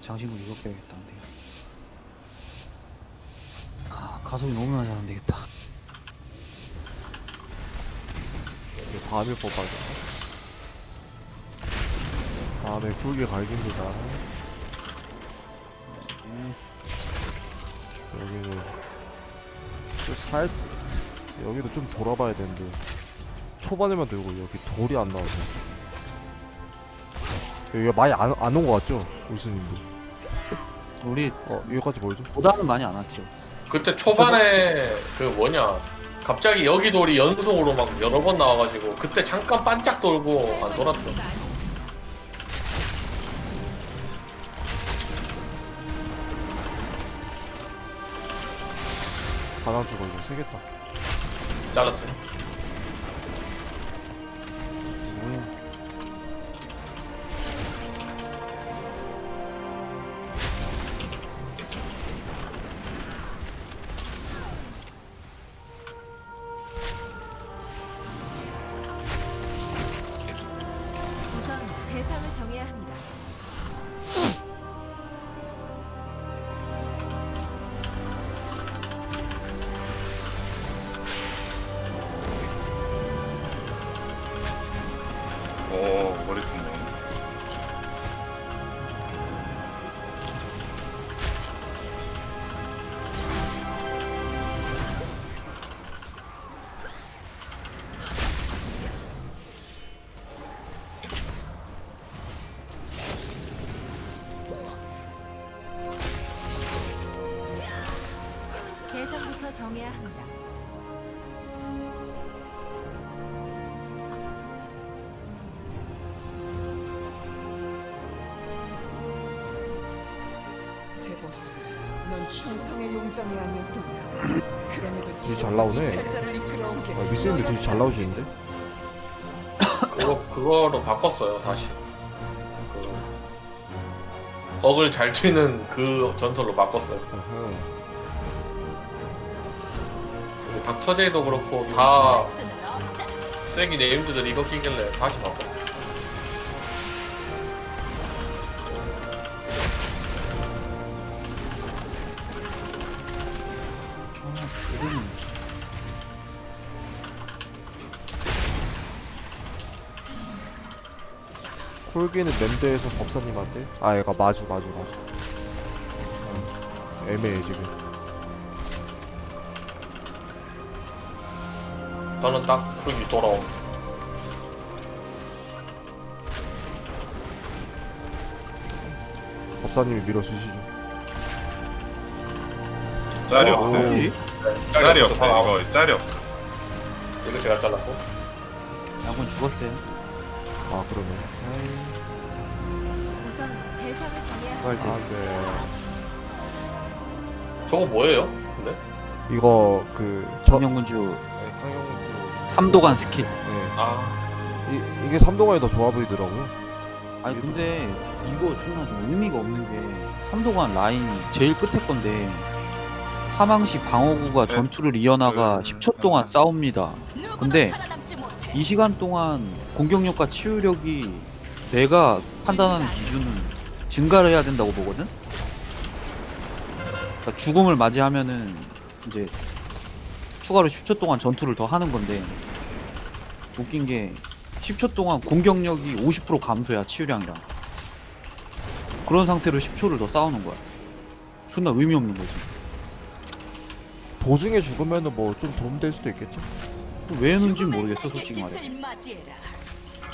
장신구 이거 빼야겠다 안 되겠다 아 가속이 너무 나지 안 되겠다 이거 다음에 뽑아야겠다. 다음에 굵게 갈깁니다. 음, 여기는 좀 살, 여기도 좀 돌아봐야 되는데 초반에만 들고 여기 돌이 안 나오네. 여기가 많이 안 안 온 것 같죠, 울스님도. 우리 어 여기까지 보이죠? 보다는 많이 안 왔죠 그때 초반에 그 뭐냐 갑자기 여기 돌이 연속으로 막 여러 번 나와가지고 그때 잠깐 반짝 돌고 안 돌았어. 바람 주고 이거 세겠다. 잘랐어 대상부터 정해야 합니다. 제보스, 넌 충성의 용정이 아니었더냐? 그럼에도 되게 잘 나오네. 이 결자를 이끌어온 게 아, 미스님도 되게 잘 나오시는데? 그거 그거로 바꿨어요 다시. 그 억을 잘 치는 그 전설로 바꿨어요. 아하. 그리고 닥터 제이도 그렇고 다 쐐기 네임드들 이거 끼길래 다시 바꿨어. 콜기는 냄드에서 법사님한테? 아 얘가 마주 마주 마주 어, 애매해 지금 저는 딱 풀기 돌아옴. 법사님이 밀어주시죠 짤이 어, 없어요 뭐지? 짤이 없어요 이거 짤이 없어 이거 제가 잘랐고. 양군 죽었어요 아 그러네 우선 대상을 정해야 합니다. 빨리 아네 저거 뭐예요? 근데? 이거 그저 정명군주 네, 강영주 3도간 스킬 네. 아 이, 이게 3동안이 더 좋아 보이더라고요 아니 근데 이거 존나 좀 의미가 없는 게 3도간 라인이 제일 끝에 건데 사망시 방어구가 네. 전투를 이어나가 음. 10초 동안 싸웁니다 근데 이 시간 동안 공격력과 치유력이 내가 판단하는 기준은 증가를 해야 된다고 보거든? 그러니까 죽음을 맞이하면은 이제 추가로 10초 동안 전투를 더 하는 건데 웃긴 게 10초 동안 공격력이 50% 감소야 치유량이랑. 그런 상태로 10초를 더 싸우는 거야. 존나 의미 없는 거지. 도중에 죽으면은 뭐 좀 도움될 수도 있겠죠? 왜 했는지 모르겠어 솔직히 말해.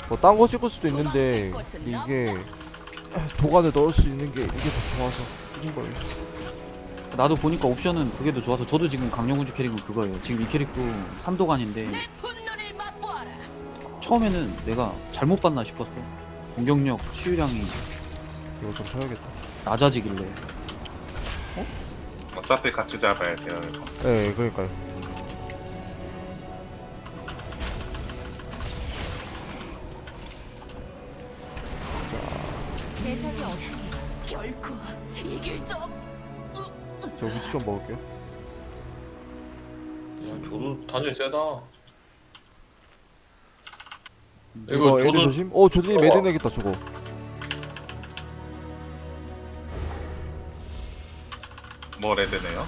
뭐 딴 거 찍을 수도 있는데 이게 도관에 넣을 수 있는 게 이게 더 좋아서 찍은 거예요 나도 보니까 옵션은 그게 더 좋아서 저도 지금 강력군주 캐릭은 그거예요. 지금 이 캐릭도 3도간인데 처음에는 내가 잘못 봤나 싶었어 공격력 치유량이 이거 좀 쳐야겠다. 낮아지길래. 어차피 같이 잡아야 돼요 이거. 네 그러니까요 저 위치 좀 먹을게요. 음, 야, 조도 단일 세다. 이거 애들 조준- 조심. 어 조준이 매드 내겠다 저거. 뭐 레드네요?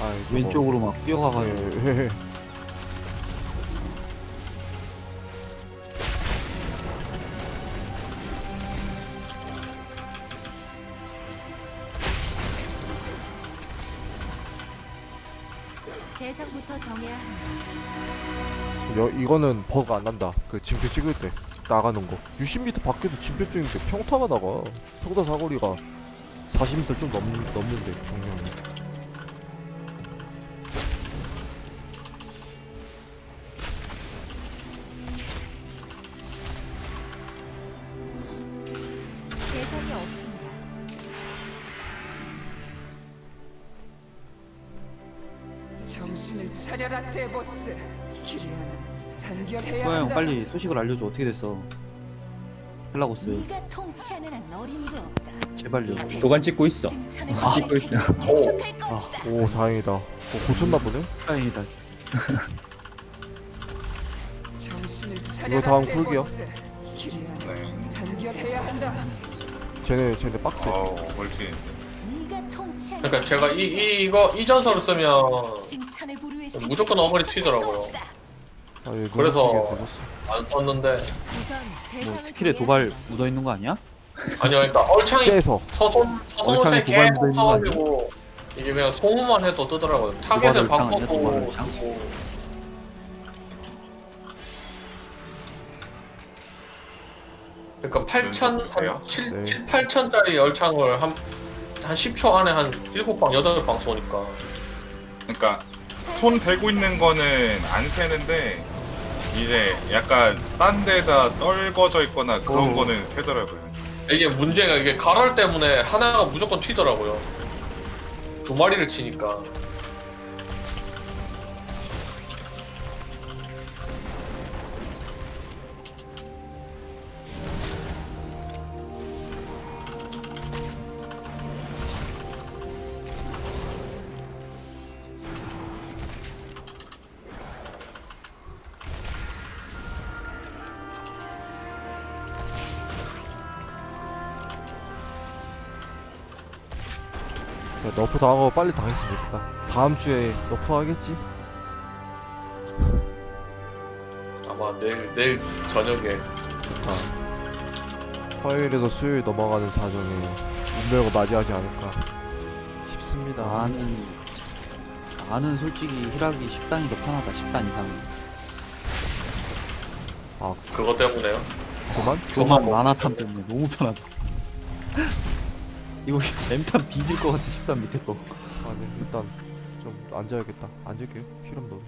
아 왼쪽으로 뭐. 막 뛰어가가지고 이거는 버그 안 난다. 그 징표 찍을 때 나가는 거. 60m 밖에도 징표 찍는데 평타가 나가. 평타 사거리가 40m 좀 넘, 넘는데 정량이. 빨리 소식을 알려줘 어떻게 됐어 헬라고스 네가 통치하는 한 어림도 없다. 제발요 도관 찍고 있어. 아, 찍고 있어. 오. 계속할 것이다. 오 다행이다. 어, 고쳤나 보네. 다행이다 정신을 이거 차려라 다음? 기리아는 네. 단결해야 한다. 쟤네 쟤네 빡세. 어우 멀티. 네가 통치하는 그러니까 제가 이, 이 이거 이 전설을 쓰면 무조건 어머니 튀더라고요. 아, 얘 그래서- 눈치게 되었어. 안 썼는데 뭐 스킬에 도발 한다. 묻어 있는 거 아니야? 아니요 그러니까 얼창이 쎄서. 서손 서손 얼창에 얼창이 도발 계속 묻어있는 거 아니야? 써가지고 이게 그냥 소음만 해도 뜨더라고요. 타겟을 도발 얼창 아니야? 바꿔도 도발 얼창? 뜨고. 그러니까 8천 주세요. 한 7, 네. 7 8천짜리 열창을 한, 한 10초 안에 한 7방 8방 쏘니까 그러니까 손 대고 있는 거는 안 새는데 이제 약간 딴 데다 떨궈져 있거나 그런 어. 거는 새더라고요. 이게 문제가 이게 가랄 때문에 하나가 무조건 튀더라고요. 두 마리를 치니까. 너프 당하고 빨리 당했으면 좋겠다. 다음 주에 너프 하겠지? 아마 내일 내일 저녁에 아. 화요일에서 수요일 넘어가는 사정에 운명을 맞이하지 않을까 싶습니다. 나는 나는 솔직히 히락이 10단이 더 편하다 10단 이상 그것 때문에요. 그만? 그만 만화탄 때문에 너무 편하다 이거 램탄 뒤질 것 같아 10단 밑에 거 아, 네. 일단 좀 앉아야겠다. 앉을게요. 실험 너.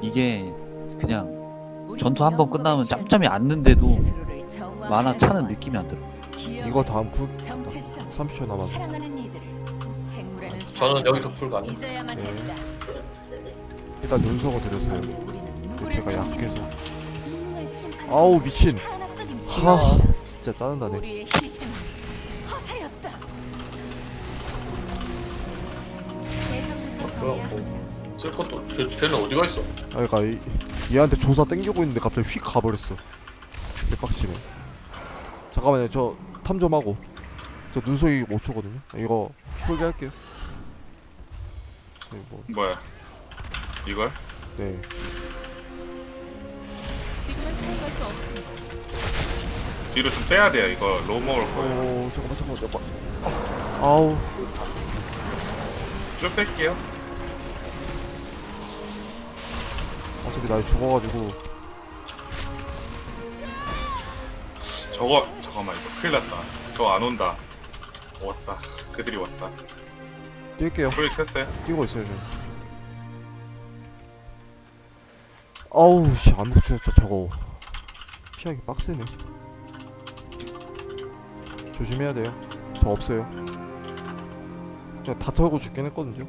이게 그냥 전투 한 번 끝나면 짬짬이 정화하는 만화 차는 것. 느낌이 안 들어 이거 다음 쿨 정체성 30초 남았어. 저는 여기서 풀 가능. 네. 일단 눈속어 드렸어요. 제가 약해서. 아우 미친. 하 진짜 짜증나네. 우리의 희생은 허세였다. 대상부터 정해야 뭐, 것도 쟤, 쟤는 어디가 있어? 아 그러니까 이, 얘한테 조사 땡기고 있는데 갑자기 휙 가버렸어. 개빡치네. 잠깐만요. 저탐좀 하고. 저 눈속이 5초거든요. 이거 풀게 할게요. 네, 뭐, 뭐야? 이걸? 네. 뒤로 좀 빼야 돼요. 이거 로모올 거예요. 오 잠깐만 잠깐만 잠깐만. 아우 쭉 뺄게요. 어차피 나 죽어가지고 저거 잠깐만 이거 큰일 났다. 저안 온다. 왔다. 그들이 왔다. 뛸게요. 불 켰어요? 뛰고 있어요 지금. 아우 씨 안무 추웠어 저거. 피하기 빡세네. 조심해야 돼요. 저 없어요. 그냥 다 털고 죽긴 했거든요.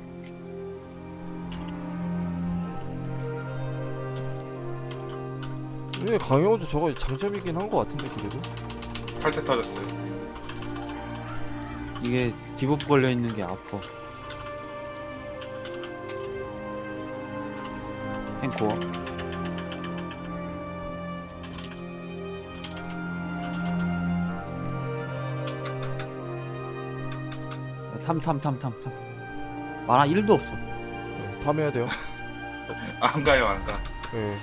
예, 강영호도 저거 장점이긴 한 것 같은데 그래도. 팔대 터졌어요. 이게 디버프 걸려 있는 게 아파 탱커 탐탐탐탐 탐. 만화 1도 없어. 네, 탐해야 돼요. 안 가요 안 가. 예.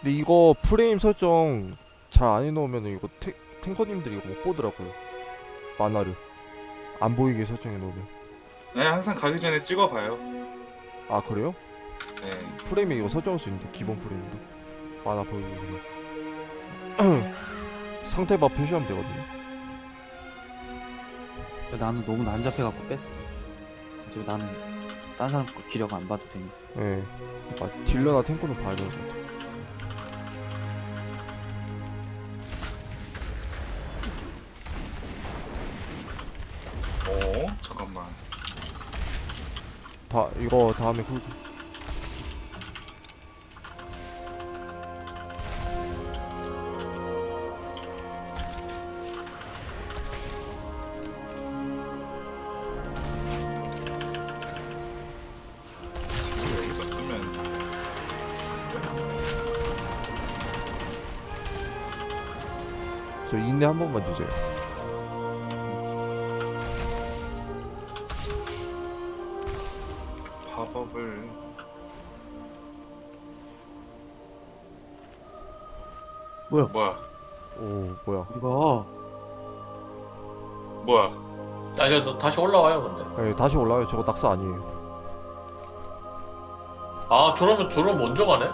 근데 이거 프레임 설정 잘 안 해놓으면 이거 탱, 탱커님들이 이거 못 보더라고요. 만화를 안 보이게 설정해 놓으면. 네 항상 가기 전에 찍어봐요. 아 그래요? 네. 프레임에 이거 설정할 수 있는데 기본 프레임도 만화 보이게. 상태바 표시하면 되거든요. 나는 너무 난잡해갖고 뺐어. 어차피 나는 딴 사람 거 기력 안 봐도 되니. 예. 아, 딜러나 탱커는 봐야 되는 것 같아. 오 잠깐만. 다 이거 다음에 쿨. 한 번만 주세요. 팝업을 뭐야? 뭐야 오 뭐야? 이거 뭐야 아 이제 또 다시 올라와요 근데 예, 다시 올라요. 저거 낙사 아니에요. 아 저러면 저러면 먼저 가네?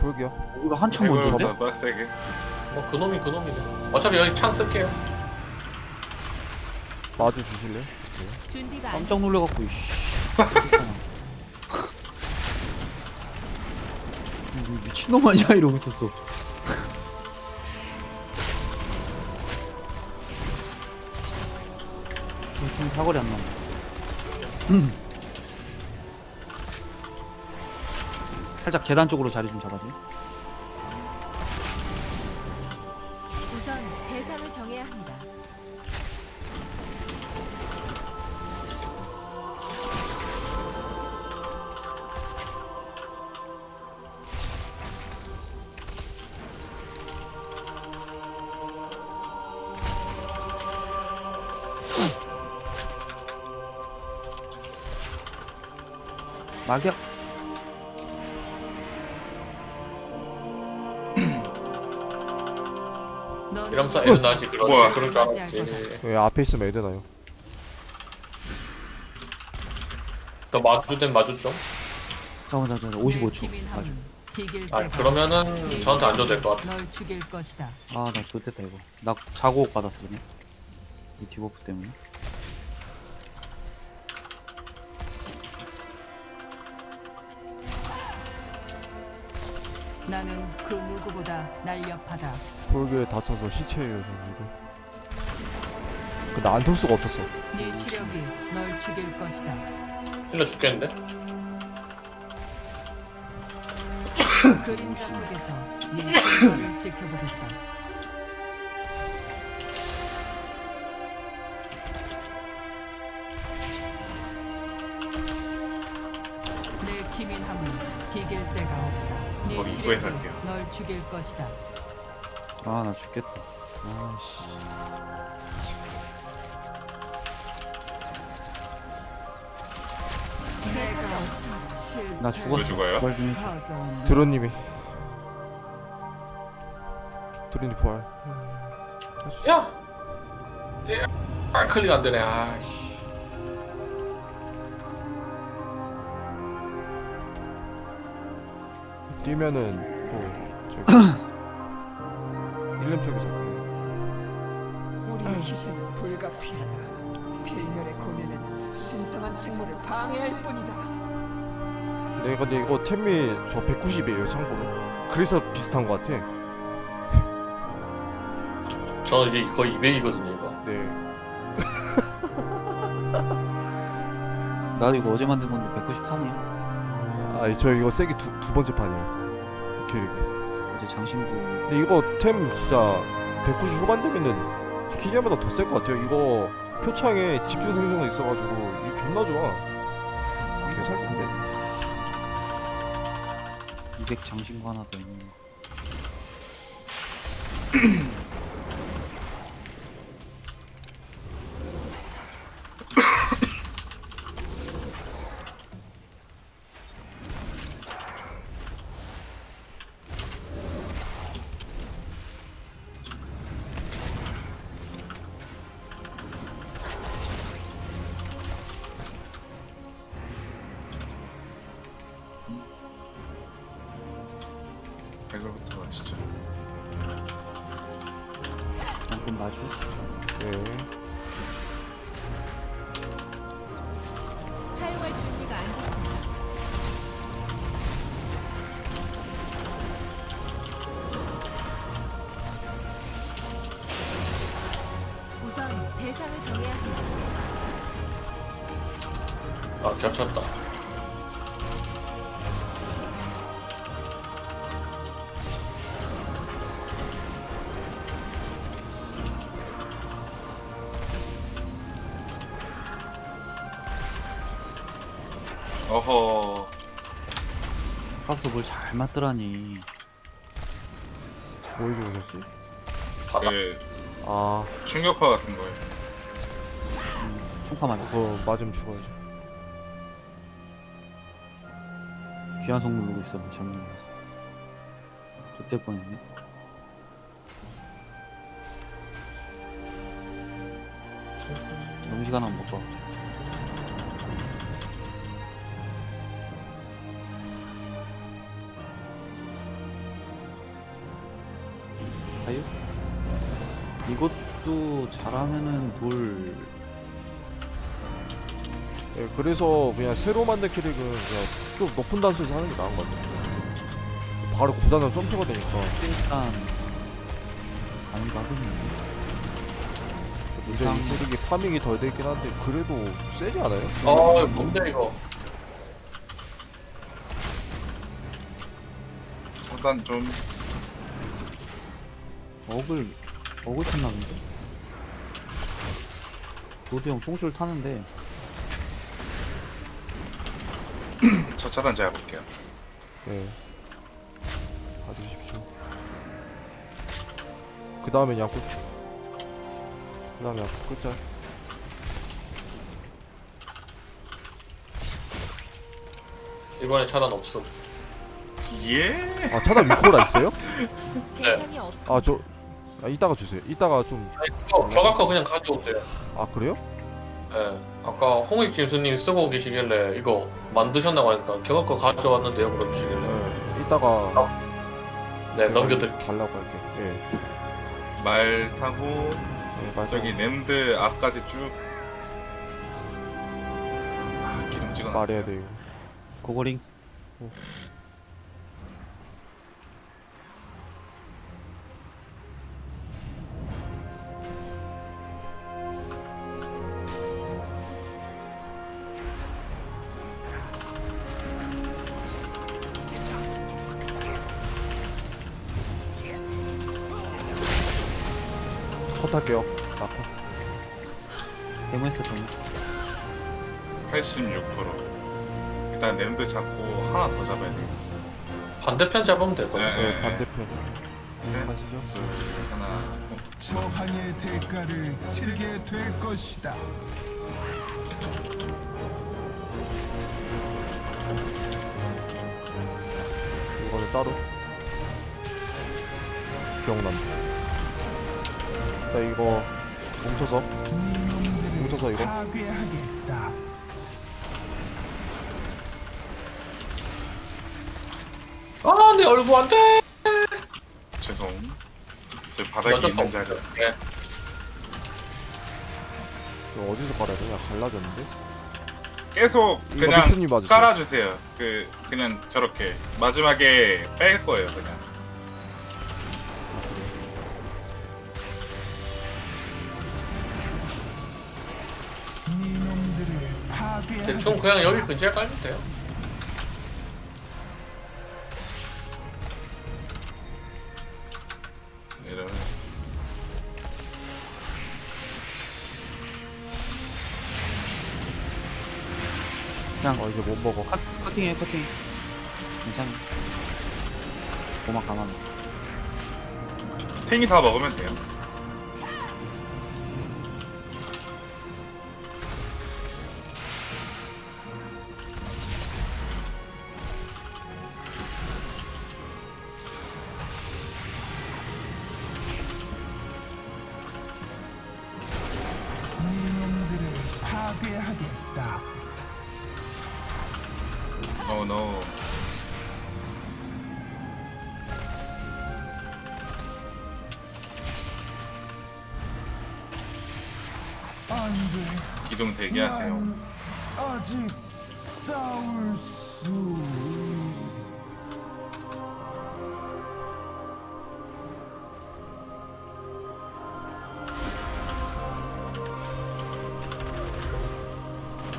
불기야. 이거 한참 먼저인데? 더 빡세게 뭐 그놈이 그놈이네 어차피 여기 창 쓸게요 마주 주실래요? 준비가 안 깜짝 놀래갖고 이씨. 이거 미친놈 아니야 이러고 있었어. 지금 사거리 안 나온다. 음. 살짝 계단 쪽으로 자리 좀 잡아줘. 우선 대상을 정해야 합니다. 막역. 이러면서 애는 나지 그러지 뭐야. 그럴 줄 알았지 왜 앞에 있으면 애 되나요? 너 마주된 마주 좀? 잠깐만 잠깐만 55초. 아주. 아 그러면은 저한테 안 줘도 될 것 같아 널 죽일 것이다. 아나 좋됐다 이거. 나 자고옥 받았어 그냥. 이 디버프 때문에. 나는 그 누구보다 날렵하다. 불기에 다쳐서 시체예요 지금. 근데 안 돌 수가 없었어. 네 시력이 널 죽일 것이다. 힐러 죽겠는데? 그림자 속에서 네 신분을 지켜보겠다. 내 기민함은 비길 데가 없다. 네저 입구에 시력이 살게요. 널 죽일 것이다. 아 나 죽겠다. 아씨. 내가 실나 죽었어. 왜 죽어요? 부활 좀 해줘. 하던 드론님이. 드론님 부활. 야! 야! 아 클릭 안 되네 아씨 뛰면은 또 저기 1렘 쪽에서 우리의 희생은 불가피하다. 필멸의 고뇌는 신성한 책무를 방해할 뿐이다. 네 근데 이거 템미 저 190이에요 참고로 그래서 비슷한 것 같아 저는 이제 거의 200이거든요 이거 네 나도 이거 어제 만든 건데 193이야. 아, 저 이거 세기 두, 두 번째 판이에요. 이 캐릭. 어제 장신구. 근데 이거 템 진짜 190 후반 되면은 기념보다 더 셀 것 같아요. 이거 표창에 집중 생성도 있어가지고 이게 존나 좋아. 개사기인데. 200 장신구 하나 더 있는 거. 백으로부터 가시죠. 양꾼 마주. 네. 사용할 준비가 안 됐습니다. 우선 대상을 정해야 합니다. 아 겹쳤다. 잘 맞더라니. 뭐 해주고 오셨지? 바닥. 그 아 충격파 같은 거예요. 충파 맞아. 그거 맞으면 죽어야지. 귀한 속 누르고 있었네. 잘못 눌렀어. 저때 뻔했네. 점시간 한번 봐. 이것도 잘하면은 돌 예, 그래서 그냥 새로 만든 캐릭은 그냥 좀 높은 단수에서 하는 게 나은 것 같아요. 바로 9단은 점프가 되니까. 일단 아닌가 하겠네. 문제는 이 캐릭이 파밍이 덜 되긴 한데 그래도 세지 않아요? 아 뭔데 이거? 차단 좀 억을 억을 탔나 본데? 조드 형 통줄 타는데 저 차단 제가 볼게요. 네. 봐주십시오. 그 다음에 양꾼. 그 다음에 양꾼 끝자. 이번에 차단 없음. 예. 아 차단 위코라 있어요? 대상이 없습니다. 아 저. 아 이따가 주세요. 이따가 좀. 아니 그거 벼각거 그냥 가져오면 돼요. 아 그래요? 예. 아까 홍익 짐수님 쓰고 계시길래 이거 만드셨나고 하니까 벼각거 가져왔는데요 그러시길래. 네. 이따가. 네 제가 넘겨드릴게요. 달라고 할게요. 예. 말 타고 네, 맞아. 저기 램드 앞까지 쭉. 아, 기름 찍어 말해야 돼요. 고고링 반대편 잡으면 될 거예요. 네. 네, 반대편. 셋, 가시죠. 둘, 하나. 저항의 대가를 치르게 될 것이다. 이거는 따로. 기억난다. 나 이거 뭉쳐서 이놈들을 뭉쳐서 이거. 파괴하겠다. 얼굴 안 돼. 죄송. 저 바닥에 어쩔 수 있는. 자리. 예. 이거 어디서 깔아야 되냐? 갈라졌는데? 계속 이거 그냥 믹스님 맞으세요? 깔아주세요. 그 그냥 저렇게 마지막에 뺄 거예요 그냥. 대충 그냥 여기 근처에 깔면 돼요. 그냥 어 이제 못 먹어. 컷, 커팅해 커팅 괜찮아 고막 가만 탱이 다 먹으면 돼요.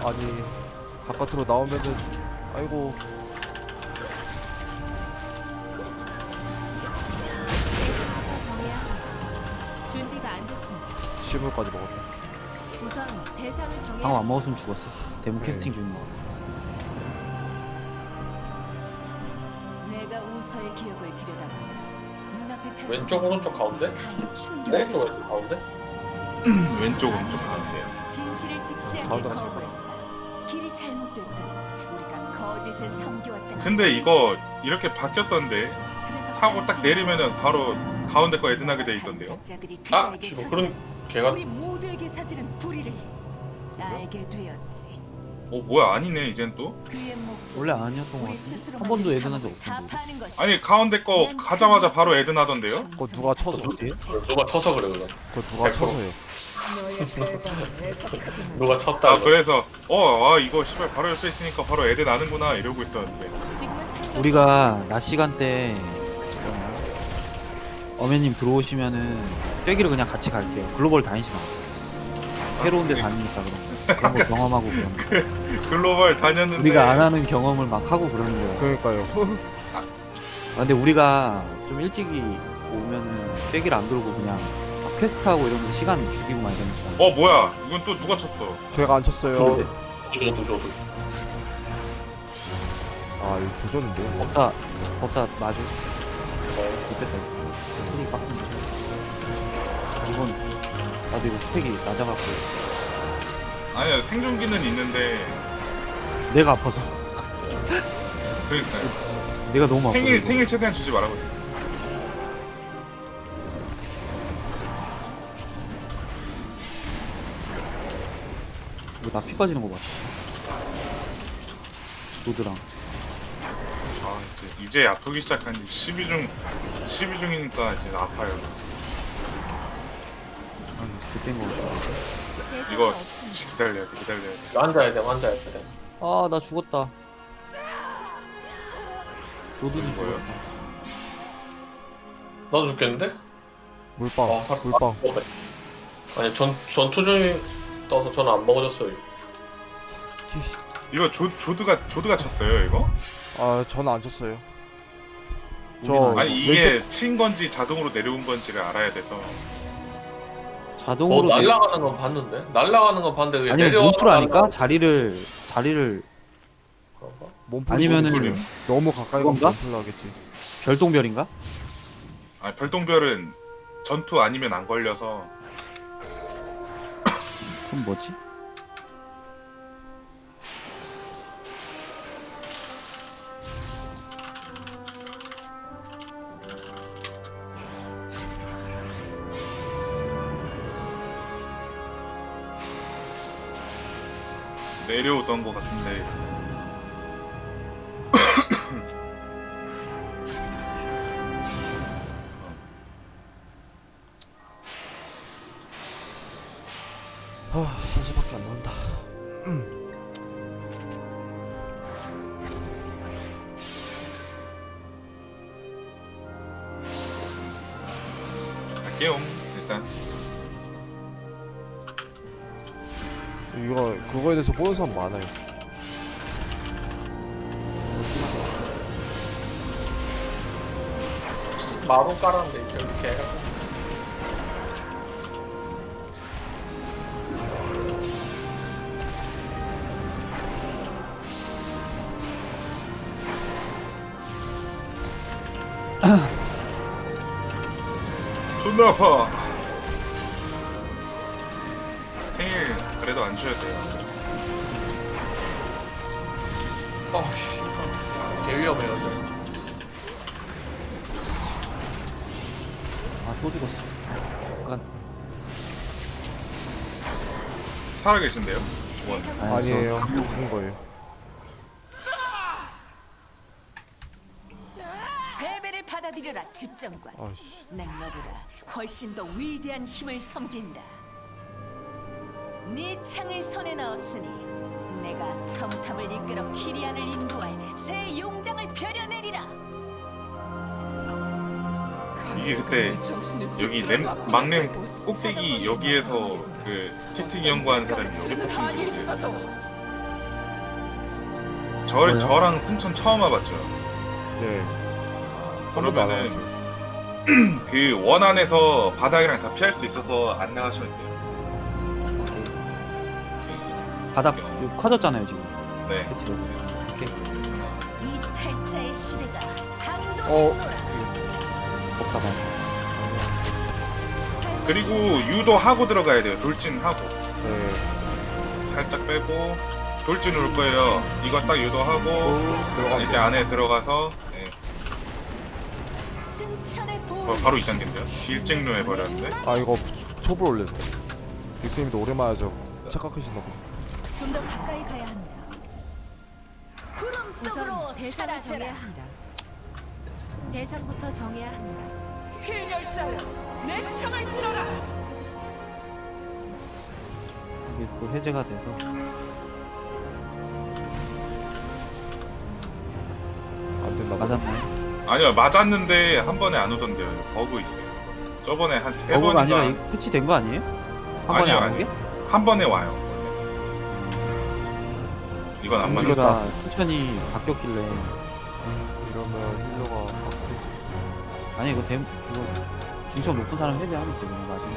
아니 바깥으로 나오면은 아이고 준비가 안 됐습니다. 실물까지 먹었다. 우선 대상을 정해야 방어 안 먹었으면 죽었어. 데모 네. 캐스팅 중인 거. 내가 우서의 기억을 들여다보자. 눈앞에 펼쳐진 왼쪽 오른쪽 가운데? 가히 충격적 오른쪽 왼쪽 가운데? 왼쪽 오른쪽 가운데요. 진실을 직시하게 가운데가 거부했다. 길이 잘못됐다. 우리가 거짓을 섬겨왔다. 근데 이거 이렇게 바뀌었던데 타고 딱 내리면은 바로 가운데 거 애드나게 돼 있던데요. 아, 지금 그런 걔가 우리 모두에게 찾이는 불의를 알게 되었지. 어 뭐야 아니네 이젠 또. 그의 목적 원래 아니었던 것 우리 같은데 스스로 한 번도 애드난 적 다 없던데. 파는 것이. 아니 가운데 거 가자마자 바로 애드 나던데요? 그거 누가 쳐서 어디에? 누가 쳐서 그래 그거 누가 쳐서요. 너의 배반을 해석하기는 누가 쳤다 아 그거. 그래서 어아 이거 씨발 바로 옆에 있으니까 바로 애드 나는구나 이러고 있었는데 지금은 우리가 낮 시간대 잠깐만요. 어메님 들어오시면은 쐐기를 그냥 같이 갈게요. 글로벌 다니지 마. 새로운 데 다니니까 그런 거. 그런 거 경험하고 그런 거. 글로벌 다녔는데 우리가 안 하는 경험을 막 하고 그러는 거야. 그러니까요. 아, 근데 우리가 좀 일찍이 오면은 쐐기를 안 돌고 그냥 막 퀘스트 하고 이러면서 시간 죽이고 막 이러니까. 어 뭐야 이건 또 누가 쳤어 제가 안 쳤어요. 저도 저도 아 이거 조졌는데. 법사, 법사 마주. 좋겠다. 손이 빡센데. 이건 나도 이거 스펙이 낮아갖고 아니야 생존기는 있는데 내가 아파서 그러니까 내가 너무 아파. 탱일 탱일 최대한 주지 말라고 했어 나피 빠지는 거 봐. 조드랑. 아 이제, 이제 아프기 시작한 지 12중 12중이니까 이제 아파요 아, 좆된 거 같아. 이거. 기다려야 돼 기다려야 돼 앉아야 돼 앉아야 돼 아, 나 죽었다. 조드도 뭐예요? 죽었다. 나도 죽겠는데? 물빵 아, 살- 물빵. 아, 먹어봐. 아니 전 전투 중에 떠서 저는 안 먹어졌어요 이거 조, 조드가 조드가 쳤어요 이거? 아 저는 안 쳤어요. 저 아니 이게 친 건지 자동으로 내려온 건지를 알아야 돼서 어 자동으로 내- 날아가는 건 봤는데 날아가는 건 봤는데 그게 아니면 몸풀아니까 건 자리를 자리를 그런가? 몸풀 아니면은 몸풀이요. 너무 가까이 가면 그건가? 몸풀 나겠지. 별똥별인가? 아니 별똥별은 전투 아니면 안 걸려서 그럼 뭐지? 내려오던 것 같은데. 아 한시밖에 안 나온다. 갈게요 일단 이거 그거에 대해서 보는 사람 많아요. 마루 깔았는데 이렇게 존나 아파. 쉬어야 돼요. 아 씨. 개 위험해요. 이거. 아 또 죽었어 죽간 살아 계신데요? 원. 아니에요. 죽은 거예요. 패배를 받아들여라 집정관. 아씨. 난 너보다 훨씬 더 위대한 힘을 섬긴다. 네 창을 손에 넣었으니 내가 첨탑을 이끌어 키리안을 인도할 새 용장을 펴려내리라. 이게 그때 여기 램, 막램 꼭대기 여기에서 그 틱틱 연구한 사람이 여기 뽑힌 분인데 저, 뭐야? 저랑 순천 처음 와봤죠 네. 그러면은. 그 원 안에서 바닥이랑 다 피할 수 있어서 안 나가셔도 돼요 바닥 이거 커졌잖아요 지금 네 배치로 오케이 이 탈자의 시대가 강도 어. 그리고 유도 하고 들어가야 돼요 돌진 하고 네. 살짝 빼고 돌진 올 거예요 이거 딱 유도하고 들어가면 이제 안에 들어가서 네. 어. 바로 2단계인데요 딜찍로 해버렸는데 아 이거 초보 올렸어. 교수님도 오랜만에 하죠. 착각하시나 보다. 좀 더 가까이 가야 합니다. 구름 속으로 우선 대상을 사라져라. 정해야 합니다. 대상부터 정해야 합니다. 필멸자여 내 창을 들어라 이게 또 해제가 돼서 안 됐나 보다. 맞았나요? 아니요 맞았는데 한 번에 안 오던데요 버그 있어요 저번에 한 세 버그가 번인가 아니라 패치된 거 아니에요? 한 번에 아니요, 안 오게? 한 번에 와요 이건 안 맞았어. 공지가 천천히 바뀌었길래. 이러면 힐러가 빡세지. 아니 이거 댐 이거 중점 높은 사람 해제하면 되는 거 아직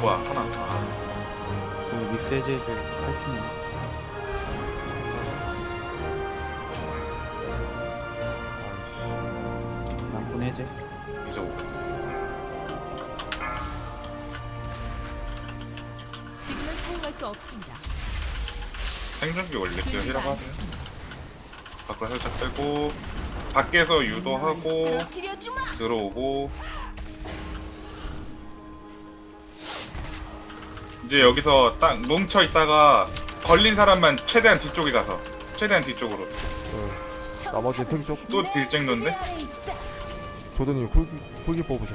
뭐야 하나 아, 오늘 믹스 해제해줄 할줄 양 생존기 올릴게요 히라고 하세요 밖으로 살짝 빼고 밖에서 유도하고 쓰러뜨려 주마. 들어오고 이제 여기서 딱 뭉쳐 있다가 걸린 사람만 최대한 뒤쪽에 가서 최대한 뒤쪽으로 네. 나머지는 탱 쪽. 또 딜쟁론데? 조던이 쿨기 쿨기 뽑으셔.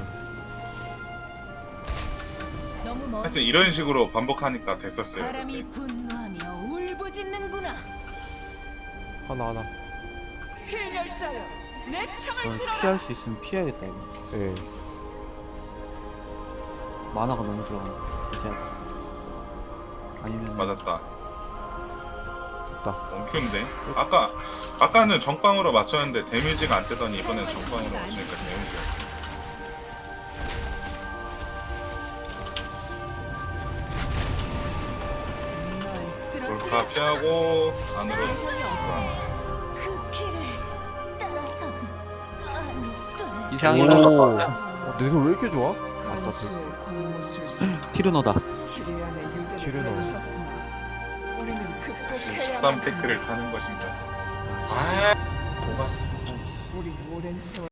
하여튼 이런 식으로 반복하니까 됐었어요 바람이 분노 하나 하나. 필멸자여 내 창을 들어라. 피할 수 있으면 피해야겠다 이거. 예. 만화가 너무 들어간다 아니면 맞았다. 됐다. 엄큐인데. 아까 아까는 정방으로 맞췄는데 데미지가 안 뜨더니 이번엔 정방으로 맞추니까 데미지가 널 쓰러뜨려. 돌파 피하고 안으로 돼. 이상이 오. 어, 내손왜 이렇게 좋아? 아싸. 간수의 공무술사 티르노다 키리안의 유대를 티르노. 펼쳤으나 우리는 극복해야 13 테크를 타는 것인가 아, 뭐가 세월